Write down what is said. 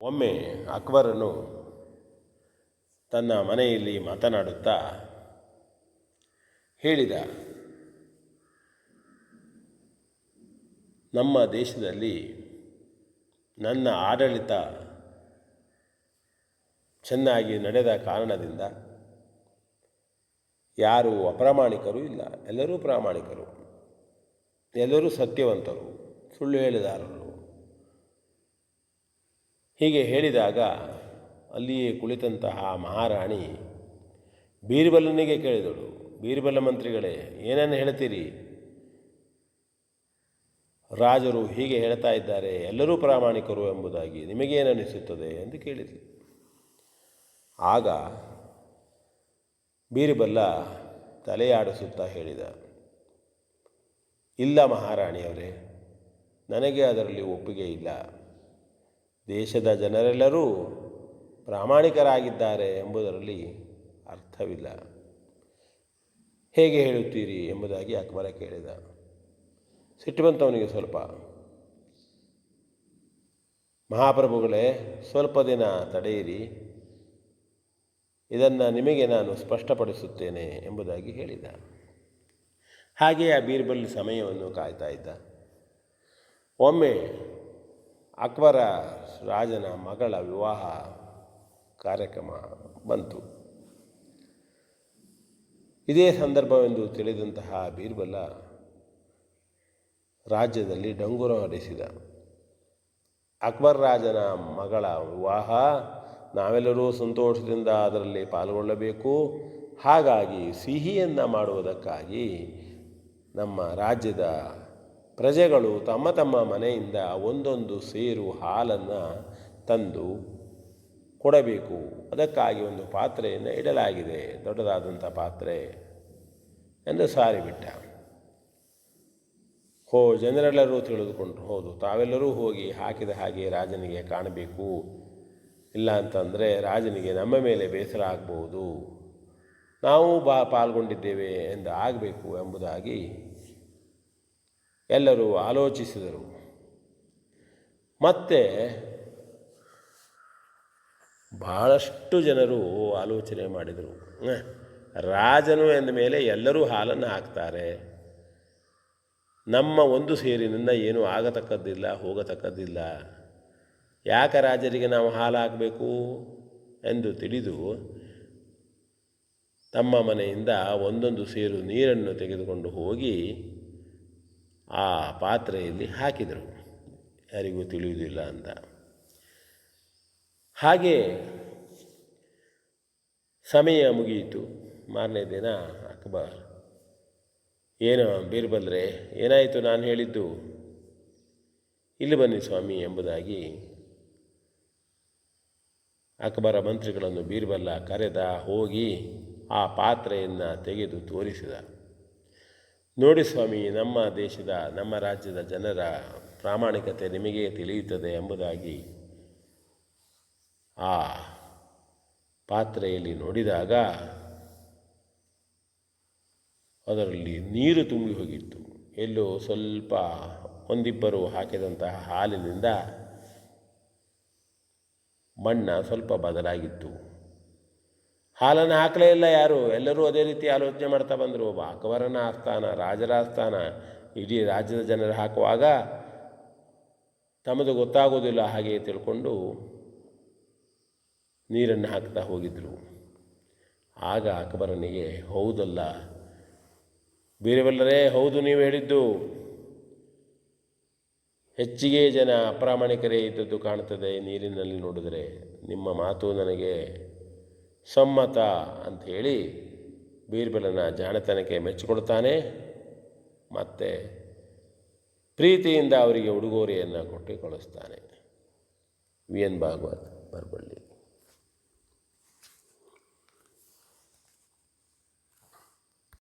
ಒಮ್ಮೆ ಅಕ್ಬರನು ತನ್ನ ಮನೆಯಲ್ಲಿ ಮಾತನಾಡುತ್ತಾ ಹೇಳಿದ, ನಮ್ಮ ದೇಶದಲ್ಲಿ ನನ್ನ ಆಡಳಿತ ಚೆನ್ನಾಗಿ ನಡೆದ ಕಾರಣದಿಂದ ಯಾರು ಅಪ್ರಾಮಾಣಿಕರು ಇಲ್ಲ. ಎಲ್ಲರೂ ಪ್ರಾಮಾಣಿಕರು. ಎಲ್ಲರೂ ಸತ್ಯವಂತರು. ಸುಳ್ಳು ಹೇಳಿದಾರರು. ಹೀಗೆ ಹೇಳಿದಾಗ ಅಲ್ಲಿಯೇ ಕುಳಿತಂತಹ ಮಹಾರಾಣಿ ಬೀರ್ಬಲನಿಗೆ ಕೇಳಿದಳು ಬೀರ್ಬಲ ಮಂತ್ರಿಗಳೇ, ಏನನ್ನು ಹೇಳ್ತೀರಿ? ರಾಜರು ಹೀಗೆ ಹೇಳ್ತಾ ಇದ್ದಾರೆ, ಎಲ್ಲರೂ ಪ್ರಾಮಾಣಿಕರು ಎಂಬುದಾಗಿ ನಿಮಗೇನನಿಸುತ್ತದೆ ಎಂದು ಕೇಳಿದರು ಆಗ ಬೀರ್ಬಲ್ಲ ತಲೆಯಾಡಿಸುತ್ತಾ ಹೇಳಿದ, ಇಲ್ಲ ಮಹಾರಾಣಿಯವರೇ, ನನಗೆ ಅದರಲ್ಲಿ ಒಪ್ಪಿಗೆ ಇಲ್ಲ. ದೇಶದ ಜನರೆಲ್ಲರೂ ಪ್ರಾಮಾಣಿಕರಾಗಿದ್ದಾರೆ ಎಂಬುದರಲ್ಲಿ ಅರ್ಥವಿಲ್ಲ. ಹೇಗೆ ಹೇಳುತ್ತೀರಿ ಎಂಬುದಾಗಿ ಅಕ್ಬರ ಕೇಳಿದ. ಸಿಟ್ಟು ಬಂತವನಿಗೆ ಸ್ವಲ್ಪ. ಮಹಾಪ್ರಭುಗಳೇ, ಸ್ವಲ್ಪ ದಿನ ತಡೆಯಿರಿ. ಇದನ್ನು ನಿಮಗೆ ನಾನು ಸ್ಪಷ್ಟಪಡಿಸುತ್ತೇನೆ ಎಂಬುದಾಗಿ ಹೇಳಿದ. ಹಾಗೆಯೇ ಆ ಬೀರ್ಬಲ್ ಸಮಯವನ್ನು ಕಾಯ್ತಾ ಇದ್ದ. ಒಮ್ಮೆ ಅಕ್ಬರ ರಾಜನ ಮಗಳ ವಿವಾಹ ಕಾರ್ಯಕ್ರಮ ಬಂತು. ಇದೇ ಸಂದರ್ಭವೆಂದು ತಿಳಿದಂತಹ ಬೀರ್ಬಲ ರಾಜ್ಯದಲ್ಲಿ ಡಂಗುರ ಹೊಡೆಸಿದ ಅಕ್ಬರ್ ರಾಜನ ಮಗಳ ವಿವಾಹ ನಾವೆಲ್ಲರೂ ಸಂತೋಷದಿಂದ ಅದರಲ್ಲಿ ಪಾಲ್ಗೊಳ್ಳಬೇಕು. ಹಾಗಾಗಿ ಸಿಹಿಯನ್ನು ಮಾಡುವುದಕ್ಕಾಗಿ ನಮ್ಮ ರಾಜ್ಯದ ಪ್ರಜೆಗಳು ತಮ್ಮ ತಮ್ಮ ಮನೆಯಿಂದ ಒಂದೊಂದು ಸೇರು ಹಾಲನ್ನು ತಂದು ಕೊಡಬೇಕು. ಅದಕ್ಕಾಗಿ ಒಂದು ಪಾತ್ರೆಯನ್ನು ಇಡಲಾಗಿದೆ. ದೊಡ್ಡದಾದಂಥ ಪಾತ್ರೆ ಎಂದು ಸಾರಿಬಿಟ್ಟ. ಹೋ, ಜನರೆಲ್ಲರೂ ತಿಳಿದುಕೊಂಡು ಹೌದು. ತಾವೆಲ್ಲರೂ ಹೋಗಿ ಹಾಕಿದ ಹಾಗೆ ರಾಜನಿಗೆ ಕಾಣಬೇಕು. ಇಲ್ಲ ಅಂತಂದರೆ ರಾಜನಿಗೆ ನಮ್ಮ ಮೇಲೆ ಬೇಸರ ಆಗ್ಬೋದು. ನಾವು ಬಾ ಪಾಲ್ಗೊಂಡಿದ್ದೇವೆ ಎಂದು ಆಗಬೇಕು ಎಂಬುದಾಗಿ ಎಲ್ಲರೂ ಆಲೋಚಿಸಿದರು. ಮತ್ತೆ ಬಹಳಷ್ಟು ಜನರು ಆಲೋಚನೆ ಮಾಡಿದರು. ರಾಜನು ಎಂದ ಮೇಲೆ ಎಲ್ಲರೂ ಹಾಲನ್ನು ಹಾಕ್ತಾರೆ. ನಮ್ಮ ಒಂದು ಸೇರಿನಿಂದ ಏನೂ ಆಗತಕ್ಕದ್ದಿಲ್ಲ, ಹೋಗತಕ್ಕದ್ದಿಲ್ಲ. ಯಾಕೆ ರಾಜರಿಗೆ ನಾವು ಹಾಲು ಹಾಕಬೇಕು ಎಂದು ತಿಳಿದು ತಮ್ಮ ಮನೆಯಿಂದ ಒಂದೊಂದು ಸೇರು ನೀರನ್ನು ತೆಗೆದುಕೊಂಡು ಹೋಗಿ ಆ ಪಾತ್ರೆಯಲ್ಲಿ ಹಾಕಿದರು. ಯಾರಿಗೂ ತಿಳಿಯುವುದಿಲ್ಲ ಅಂತ. ಹಾಗೆ ಸಮಯ ಮುಗಿಯಿತು. ಮಾರನೇ ದಿನ ಅಕ್ಬರ್ ಏನು ಬೀರ್ಬಲ್ರೆ ಏನಾಯಿತು ನಾನು ಹೇಳಿದ್ದು? ಇಲ್ಲಿ ಬನ್ನಿ ಸ್ವಾಮಿ ಎಂಬುದಾಗಿ ಅಕ್ಬರ ಮಂತ್ರಿಗಳನ್ನು ಬೀರ್ಬಲ್ಲ ಕರೆದ ಹೋಗಿ ಆ ಪಾತ್ರೆಯನ್ನು ತೆಗೆದು ತೋರಿಸಿದ. ನೋಡಿ ಸ್ವಾಮಿ, ನಮ್ಮ ದೇಶದ, ನಮ್ಮ ರಾಜ್ಯದ ಜನರ ಪ್ರಾಮಾಣಿಕತೆ ನಿಮಗೆ ತಿಳಿಯುತ್ತದೆ ಎಂಬುದಾಗಿ ಆ ಪಾತ್ರೆಯಲ್ಲಿ ನೋಡಿದಾಗ ಅದರಲ್ಲಿ ನೀರು ತುಂಬಿ ಹೋಗಿತ್ತು. ಎಲ್ಲೋ ಸ್ವಲ್ಪ ಒಂದಿಬ್ಬರು ಹಾಕಿದಂತಹ ಹಾಲಿನಿಂದ ಮಣ್ಣ ಸ್ವಲ್ಪ ಬದಲಾಗಿತ್ತು. ಹಾಲನ್ನು ಹಾಕಲೇ ಇಲ್ಲ ಯಾರು? ಎಲ್ಲರೂ ಅದೇ ರೀತಿ ಆಲೋಚನೆ ಮಾಡ್ತಾ ಬಂದರು. ಅಕ್ಬರನ ಆಸ್ಥಾನ, ರಾಜರ ಆಸ್ಥಾನ, ಇಡೀ ರಾಜ್ಯದ ಜನರು ಹಾಕುವಾಗ ತಮ್ಮದು ಗೊತ್ತಾಗೋದಿಲ್ಲ. ಹಾಗೆ ತಿಳ್ಕೊಂಡು ನೀರನ್ನು ಹಾಕ್ತಾ ಹೋಗಿದ್ದರು ಆಗ ಅಕ್ಬರನಿಗೆ, ಹೌದಲ್ಲ, ಬೇರೆವಲ್ಲರೇ, ಹೌದು ನೀವು ಹೇಳಿದ್ದು. ಹೆಚ್ಚಿಗೆ ಜನ ಅಪ್ರಾಮಾಣಿಕರೇ ಇದ್ದದ್ದು ಕಾಣ್ತದೆ ನೀರಿನಲ್ಲಿ ನೋಡಿದರೆ. ನಿಮ್ಮ ಮಾತು ನನಗೆ ಸಮ್ಮತ ಅಂತ ಹೇಳಿ ಬೀರ್ಬಲನ ಜಾಣತನಕ್ಕೆ ಮೆಚ್ಚಿಕೊಡ್ತಾನೆ. ಮತ್ತು ಪ್ರೀತಿಯಿಂದ ಅವರಿಗೆ ಉಡುಗೊರೆಯನ್ನು ಕೊಟ್ಟು ಕಳಿಸ್ತಾನೆ ವಿ ಎನ್ ಭಾಗವತ್ ಬರಬಳ್ಳಿ.